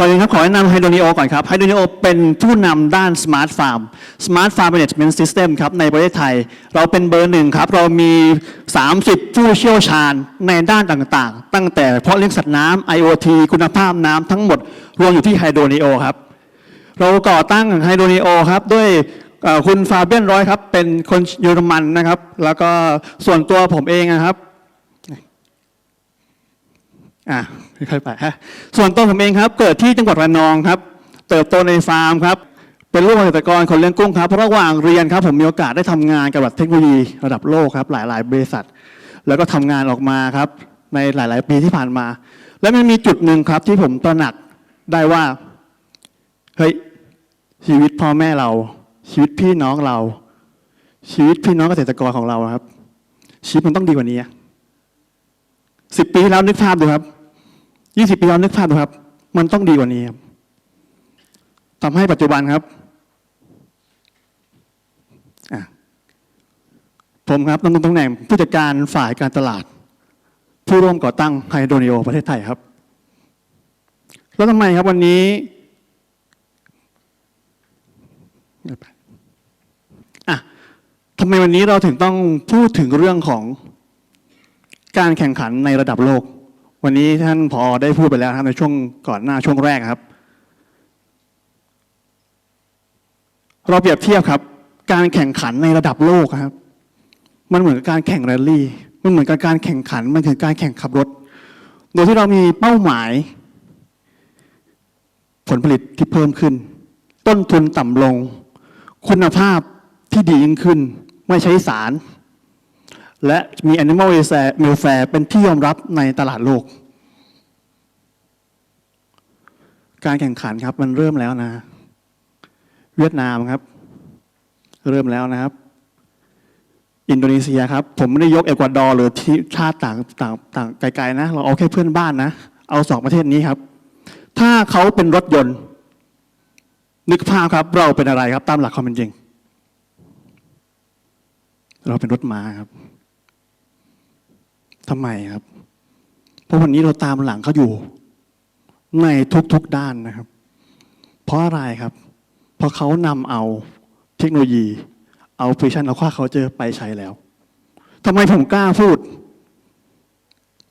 ก่อนอื่นครับขอแนะนำไฮโดนิโอก่อนครับไฮโดนิโอเป็นผู้นำด้าน Smart Farm Smart Farm Management System ครับในประเทศไทย เราเป็นเบอร์หนึ่งครับ เรามี 30 ผู้เชี่ยวชาญในด้านต่างๆ ตั้งแต่เพาะเลี้ยงสัตว์น้ำ IoT คุณภาพน้ำทั้งหมด รวมอยู่ที่ไฮโดนิโอครับ เราก่อตั้งไฮโดนิโอครับด้วยคุณฟาเบียนร้อยครับเป็นคนเยอรมันนะครับ แล้วก็ส่วนตัวผมเองนะครับ อะค่อยๆไปฮะส่วนตัวผมเองครับเกิดที่จังหวัดระนองครับ เติบโตในฟาร์มครับเป็นลูกเกษตรกรคนเลี้ยงกุ้งครับเพราะระหว่างเรียนครับผมมีโอกาสได้ทำงานกับเทคโนโลยีระดับโลกครับหลายๆ บริษัท แล้วก็ทำงานออกมาครับในหลาย ๆ ปีที่ผ่านมา แล้วมันมีจุดหนึ่งครับที่ผมตระหนักได้ว่าเฮ้ยชีวิตพ่อแม่เรา ชีวิตพี่น้องเรา ชีวิตพี่น้องเกษตรกรของเราครับ ชีวิตมันต้องดีกว่านี้ สิบปีที่แล้วนึกภาพดูครับยี่สิบปีแล้วนึกภาพดูครับ มันต้องดีกว่านี้ครับทำให้ปัจจุบันครับผมครับดำรงตำแหน่งผู้จัดการฝ่ายการตลาด ผู้ร่วมก่อตั้งไฮโดรนิโอประเทศไทยครับ แล้วทำไมครับวันนี้อะทำไมวันนี้เราถึงต้องพูดถึงเรื่องของ การแข่งขันในระดับโลก วันนี้ท่านพอได้พูดไปแล้วครับในช่วงก่อนหน้าช่วงแรกครับ เราเปรียบเทียบครับ การแข่งขันในระดับโลกครับ มันเหมือนกับการแข่งแรลลี่มันเหมือนกับการแข่งขันมันคือการแข่งขับรถ โดยที่เรามีเป้าหมาย ผลผลิตที่เพิ่มขึ้น ต้นทุนต่ำลง คุณภาพที่ดียิ่งขึ้น ไม่ใช้สาร และมี Animal Welfare เป็นที่ยอมรับในตลาดโลก การแข่งขันครับมันเริ่มแล้วนะ เวียดนามครับ เริ่มแล้วนะครับ อินโดนีเซียครับ ผมไม่ได้ยกเอกวาดอร์หรือที่ชาติต่างต่างต่างไกลๆนะ เราเอาแค่เพื่อนบ้านนะ เอาสองประเทศนี้ครับ ถ้าเขาเป็นรถยนต์ นึกภาพครับ เราเป็นอะไรครับ ตามหลักความเป็นจริงเราเป็นรถม้าครับ ทำไมครับ เพราะวันนี้เราตามหลังเขาอยู่ ในทุกๆด้านนะครับ เพราะอะไรครับ เพราะเขานำเอาเทคโนโลยี เอาฟิชชั่นเอาค่าเขาเจอไปใช้แล้วทำไมผมกล้าพูด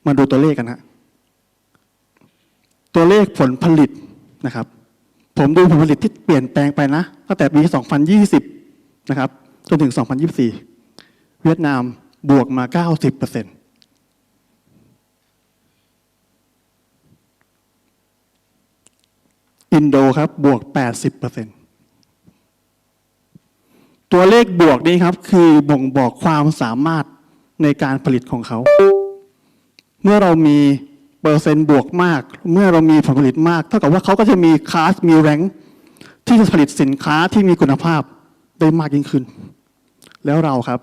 มาดูตัวเลขกันฮะตัวเลขผลผลิตนะครับ ผมดูผลผลิตที่เปลี่ยนแปลงไปนะตั้งแต่ปี 2020 นะครับจนถึง 2024 เวียดนามบวกมา 90เอินโดครับบวก 80เปอร์เซ็นต์ตัวเลขบวกนี้ครับคือบ่งบอกความสามารถในการผลิตของเขา เมื่อเรามีเปอร์เซ็นต์บวกมาก เมื่อเรามีผลผลิตมาก เท่ากับว่าเขาก็จะมีคลาสมีแรงค์ที่จะผลิตสินค้าที่มีคุณภาพได้มากยิ่งขึ้น แล้วเราครับ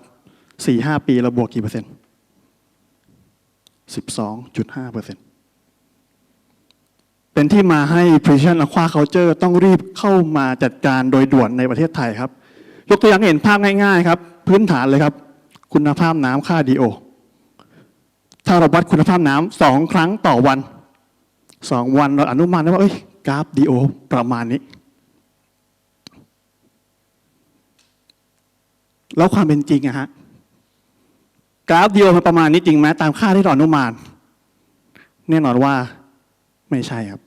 สี่ห้าปีเราบวกกี่เปอร์เซ็นต์สิบสองจุดห้าเปอร์เซ็นต์ เป็นที่มาให้ Precision Aqua Culture ต้องรีบเข้ามาจัดการโดยด่วนในประเทศไทยครับ ยกตัวอย่างเห็นภาพง่ายๆครับ พื้นฐานเลยครับ คุณภาพน้ำค่า DO ถ้าเราวัดคุณภาพน้ำสองครั้งต่อวันสองวันเราอนุมานได้ว่าเอ้ยกราฟ DO ประมาณนี้ แล้วความเป็นจริงอะฮะกราฟ DO มันประมาณนี้จริงไหมตามค่าที่เราอนุมาน แน่นอนว่าไม่ใช่ครับ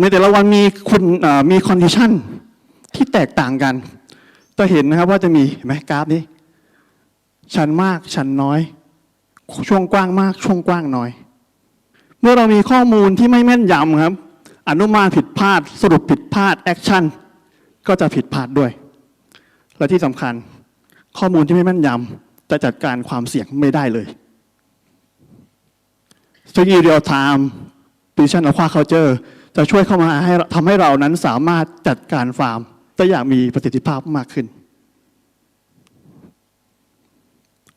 ในแต่ละวันมีคุณมีคอนดิชันที่แตกต่างกัน จะเห็นนะครับว่าจะมีเห็นไหมกราฟนี้ ชันมากชันน้อย ช่วงกว้างมาก ช่วงกว้างน้อย เมื่อเรามีข้อมูลที่ไม่แม่นยำครับ อนุมานผิดพลาด สรุปผิดพลาดแอคชั่นก็จะผิดพลาดด้วย และที่สำคัญ ข้อมูลที่ไม่แม่นยำจะจัดการความเสี่ยงไม่ได้เลยเทคโนโลยี real time precision aquaculture จะช่วยเข้ามาให้ทำให้เรานั้นสามารถจัดการฟาร์มได้อย่างมีประสิทธิภาพมากขึ้น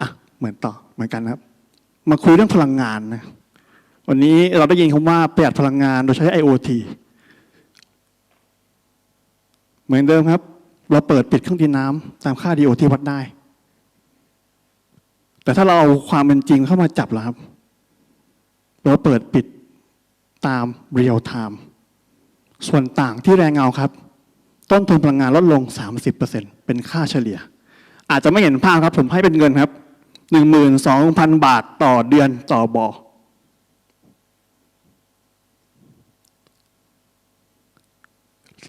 อะเหมือนต่อเหมือนกันครับ มาคุยเรื่องพลังงานนะวันนี้เราได้ยินคำว่าประหยัดพลังงานโดยใช้ IoT เหมือนเดิมครับ เราเปิดปิดเครื่องตีน้ำตามค่า DOT วัดได้ แต่ถ้าเราเอาความเป็นจริงเข้ามาจับแล้วครับ เราเปิดปิด ตาม real time ส่วนต่างที่แรงเงาครับ ต้นทุนพลังงานลดลง 30%เป็นค่าเฉลี่ย อาจจะไม่เห็นภาพครับ ผมให้เป็นเงินครับ 12,000 บาทต่อเดือนต่อบ่อ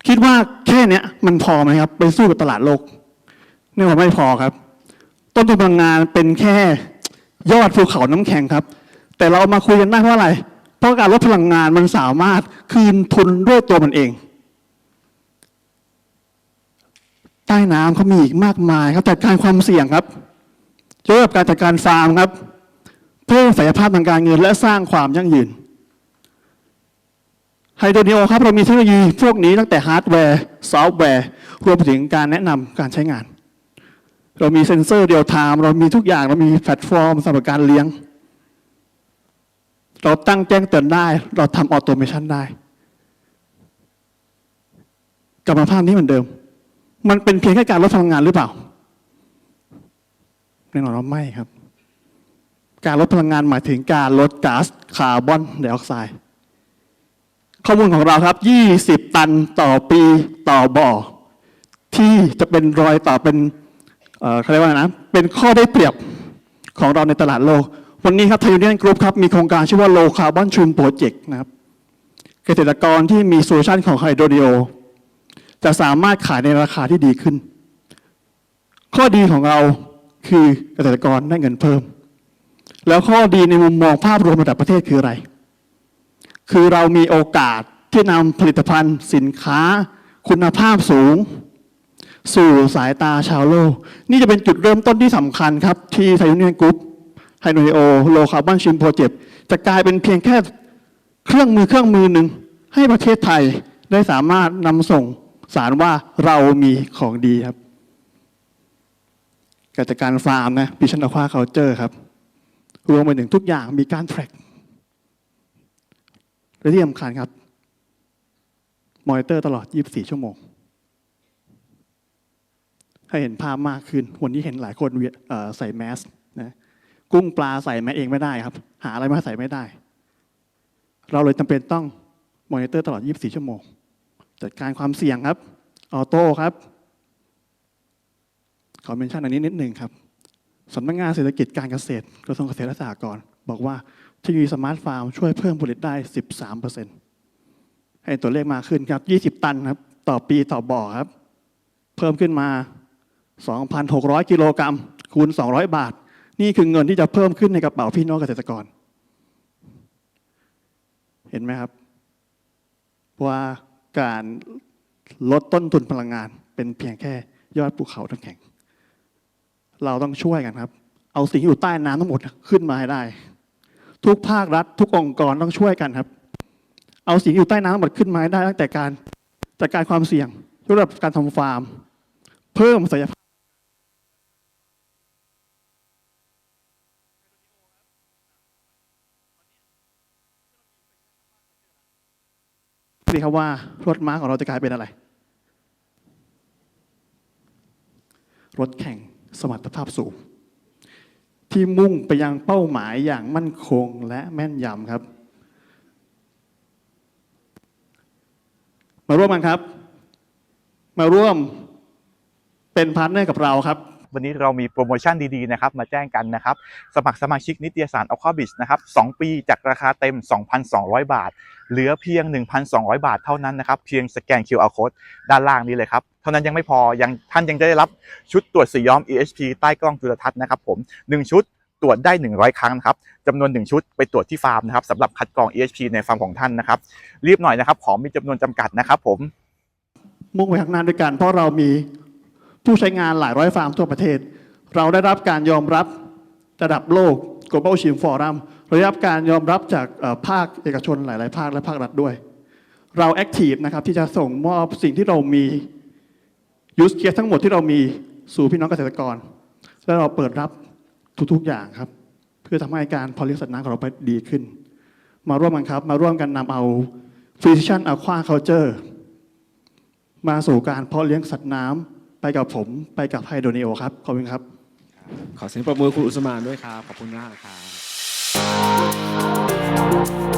คิดว่าแค่เนี้ยมันพอไหมครับ ไปสู้กับตลาดโลกนี่ว่าไม่พอครับ ต้นทุนพลังงานเป็นแค่ยอดภูเขาน้ำแข็งครับ แต่เรามาคุยกันได้เพราะอะไร ราะการลดพลังงานมันสามารถคืนทุนด้วยตัวมันเอง ใต้น้ำเขามีอีกมากมายครับจัดการความเสี่ยงครับเกี่ยวกับการจัดการฟาร์มครับ เพิ่มศักยภาพทางการเงินและสร้างความยั่งยืนไฮโดรนิโอครับเรามีเทคโนโลยีพวกนี้ตั้งแต่ฮาร์ดแวร์ซอฟต์แวร์รวมถึงการแนะนำการใช้งาน เรามีเซ็นเซอร์เรียลไทม์เรามีทุกอย่างเรามีแพลตฟอร์มสำหรับการเลี้ยง เราตั้งแจ้งเตือนได้ เราทำออโตเมชันได้กลับมาภาพนี้เหมือนเดิม มันเป็นเพียงแค่การลดพลังงานหรือเปล่าแน่นอนว่าไม่ครับ การลดพลังงานหมายถึงการลดก๊าซคาร์บอนไดออกไซด์ข้อมูลของเราครับ 20 ตันต่อปีต่อบ่อ ที่จะเป็นรอยต่อเป็นเอ่อเขาเรียกว่าอะไรนะ เป็นข้อได้เปรียบของเราในตลาดโลก วันนี้ครับไทยยูเนียนกรุ๊ปครับมีโครงการชื่อว่า Low Carbon Trim Project นะครับ เกษตรกรที่มีโซลูชันของไฮโดรดิโอจะสามารถขายในราคาที่ดีขึ้น ข้อดีของเราคือเกษตรกรได้เงินเพิ่ม แล้วข้อดีในมุมมองภาพรวมระดับประเทศคืออะไร คือเรามีโอกาสที่นำผลิตภัณฑ์ สินค้า คุณภาพสูง สู่สายตาชาวโลก นี่จะเป็นจุดเริ่มต้นที่สำคัญครับ ที่ไทยยูเนียนกรุ๊ป ไฮโนโอโลคาร์บอนชิมโปรเจกต์จะกลายเป็นเพียงแค่เครื่องมือเครื่องมือหนึ่งให้ประเทศไทยได้สามารถนำส่งสารว่าเรามีของดีครับกิจการฟาร์มนะพิชันอควาเคาเจอร์ครับรวมไปถึงทุกอย่างมีการ track และที่สำคัญครับ มอนิเตอร์ตลอด 24 ชั่วโมง ให้เห็นภาพมากขึ้น วันนี้เห็นหลายคนใส่แมส กุ้งปลาใส่แมสเองไม่ได้ครับ หาอะไรมาใส่ไม่ได้ เราเลยจำเป็นต้องมอนิเตอร์ตลอด 24 ชั่วโมง จัดการความเสี่ยงครับ ออโต้ครับ ขอเมนชั่นอันนี้นิดหนึ่งครับสำนักงานเศรษฐกิจการเกษตรกระทรวงเกษตรและสหกรณ์บอกว่าเทคโนโลยีสมาร์ทฟาร์มช่วยเพิ่มผลิตได้ 13%ให้ตัวเลขมาขึ้นครับ 20 ตันครับ ต่อปีต่อบ่อครับ เพิ่มขึ้นมา 2,600 กิโลกรัมคูณ 200 บาท นี่คือเงินที่จะเพิ่มขึ้นในกระเป๋าพี่น้องเกษตรกร เห็นไหมครับ ว่าการลดต้นทุนพลังงานเป็นเพียงแค่ยอดภูเขาน้ำแข็ง เราต้องช่วยกันครับ เอาสิ่งที่อยู่ใต้น้ำทั้งหมดขึ้นมาให้ได้ ทุกภาครัฐ ทุกองค์กรต้องช่วยกันครับ เอาสิ่งที่อยู่ใต้น้ำทั้งหมดขึ้นมาให้ได้ตั้งแต่การจัดการความเสี่ยงยกระดับการทำฟาร์ม เพิ่มศักย ดีครับว่ารถม้าของเราจะกลายเป็นอะไร รถแข่งสมรรถภาพสูง ที่มุ่งไปยังเป้าหมายอย่างมั่นคงและแม่นยำครับ มาร่วมกันครับ มาร่วมเป็นพาร์ทเนอร์กับเราครับ วันนี้เรามีโปรโมชั่นดีๆนะครับมาแจ้งกันนะครับ สมัครสมาชิกนิตยสาร Aqua b i z นะครับ2ปีจากราคาเต็ม 2,200 บาท เหลือเพียง 1,200 บาทเท่านั้นนะครับ เพียงสแกน QR code ด้านล่างนี้เลยครับเท่านั้นยังไม่พอยังท่านยังจะได้รับชุดตรวจสีย้อม EHP ใต้กล้องจุลทรรศน์นะครับผม 1 ชุดตรวจได้ 100 ครั้งนะครับจำนวน 1 ชุดไปตรวจที่ฟาร์มนะครับสำหรับคัดกรอง EHP ในฟาร์มของท่านนะครับ รีบหน่อยนะครับ ของมีจำนวนจำกัดนะครับผม มุ่งไปข้างหน้าด้วยกันเพราะเรามี ผู้ใช้งานหลายร้อยฟาร์มทั่วประเทศ เราได้รับการยอมรับระดับโลก global Chim Forum เราได้รับการยอมรับจากภาคเอกชนหลาย ๆ ภาคและภาครัฐด้วย เราแอคทีฟนะครับที่จะส่งมอบสิ่งที่เรามียูสเคสทั้งหมดที่เรามีสู่พี่น้องเกษตรกร และเราเปิดรับทุก ๆ อย่างครับ เพื่อทำให้การเพอเลี้ยงสัตว์น้ำของเราไปดีขึ้น มาร่วมกันครับ มาร่วมกันนำเอา Precision Aqua Culture มาสู่การเพาะเลี้ยงสัตว์น้ำ ไปกับผมไปกับไฮโดเนิโอครับ ขอบคุณครับ ขอเสียงปรบมือคุณอุสมานด้วยครับ ขอบคุณมากครับ